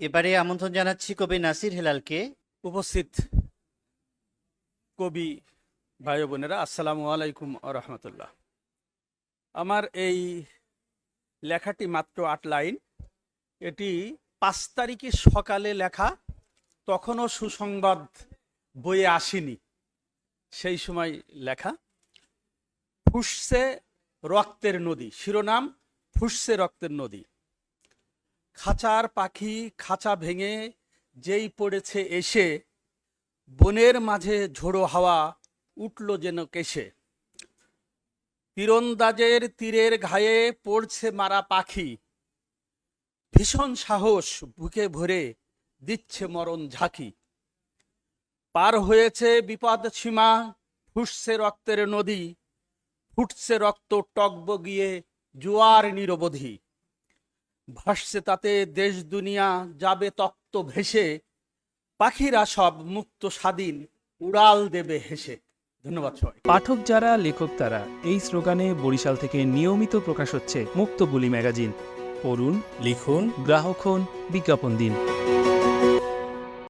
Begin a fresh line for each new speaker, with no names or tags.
এবারে আমন্ত্রণ জানাচ্ছি কবি নাসির হেলালকে।
উপস্থিত কবি ভাই বোনেরা, আসসালামু আলাইকুম রহমতুল্লাহ। আমার এই লেখাটি মাত্র আট লাইন। এটি পাঁচ তারিখে সকালে লেখা, তখনও সুসংবাদ বইয়ে আসেনি সেই সময় লেখা। ফুসছে রক্তের নদী, শিরোনাম, ফুসছে রক্তের নদী। খাঁচার পাখি খাঁচা ভেঙে যেই পড়েছে এসে, বনের মাঝে ঝোড়ো হাওয়া উঠল যেন কেশে। তীরন্দাজের তীরের ঘায়ে পড়ছে মারা পাখি। ভীষণ সাহস বুকে ভরে দিচ্ছে মরণ ঝাঁকি। পার হয়েছে বিপদ সীমা ফুটছে রক্তের নদী, ফুটছে রক্ত টকব গিয়ে জোয়ার নিরবধি। ভাসছে তাতে দেশ দুনিয়া যাবে তক্ত ভেসে, পাখিরা সব মুক্ত স্বাধীন উড়াল দেবে হেসে। ধন্যবাদ সবাই
পাঠক যারা, লেখক তারা, এই স্লোগানে বরিশাল থেকে নিয়মিত প্রকাশ হচ্ছে মুক্ত বুলি ম্যাগাজিন। পড়ুন, লিখুন, গ্রাহক হন, বিজ্ঞাপন দিন।